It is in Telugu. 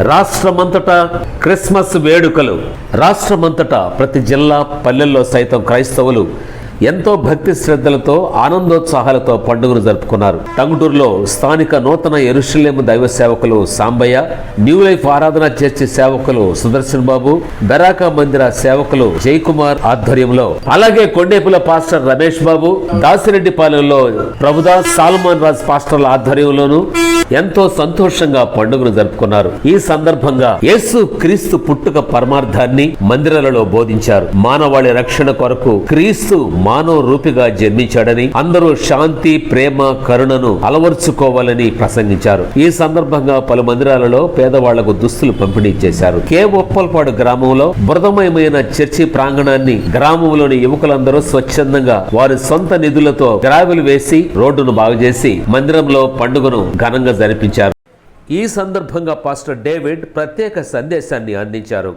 రాష్ట్రమంతటా క్రిస్మస్ వేడుకలు. రాష్ట్రమంతటా ప్రతి జిల్లా పల్లెల్లో సైతం క్రైస్తవులు ఎంతో భక్తి శ్రద్ధలతో ఆనందోత్సాహాలతో పండుగను జరుపుకున్నారు. టంగుటూరులో స్థానిక నూతన ఎరుషులేము దైవ సేవకులు Sambaiah new life Aradhana church సేవకులు సుదర్శన్ బాబు బెరాకా మందిర సేవకులు జయకుమార్ ఆధ్వర్యంలో అలాగే కొండేపుల పాస్టర్ రమేష్ బాబు దాసిరెడ్డిపాలెంలో ప్రభుదాస్ సాల్మాన్ రాజ్ పాస్టర్ల ఆధ్వర్యంలోను ఎంతో సంతోషంగా పండుగను జరుపుకున్నారు. ఈ సందర్భంగా యేసు క్రీస్తు పుట్టుక పరమార్థాన్ని మందిరాలలో బోధించారు. మానవాళి రక్షణ కొరకు క్రీస్తు మానవ రూపిగా జన్మించాడని అందరూ శాంతి ప్రేమ కరుణను అలవర్చుకోవాలని ప్రసంగించారు. ఈ సందర్భంగా పలు మందిరాలలో పేదవాళ్ళకు దుస్తులు పంపిణీ చేశారు. కే. ఒప్పల్పాడు గ్రామంలో బృదమయమైన చర్చి ప్రాంగణాన్ని గ్రామంలోని యువకులందరూ స్వచ్ఛందంగా వారి సొంత నిధులతో గ్రావెలు వేసి రోడ్డును బాగు చేసి మందిరంలో పండుగను ఘనంగా జరిపించారు. ఈ సందర్భంగా పాస్టర్ డేవిడ్ ప్రత్యేక సందేశాన్ని అందించారు.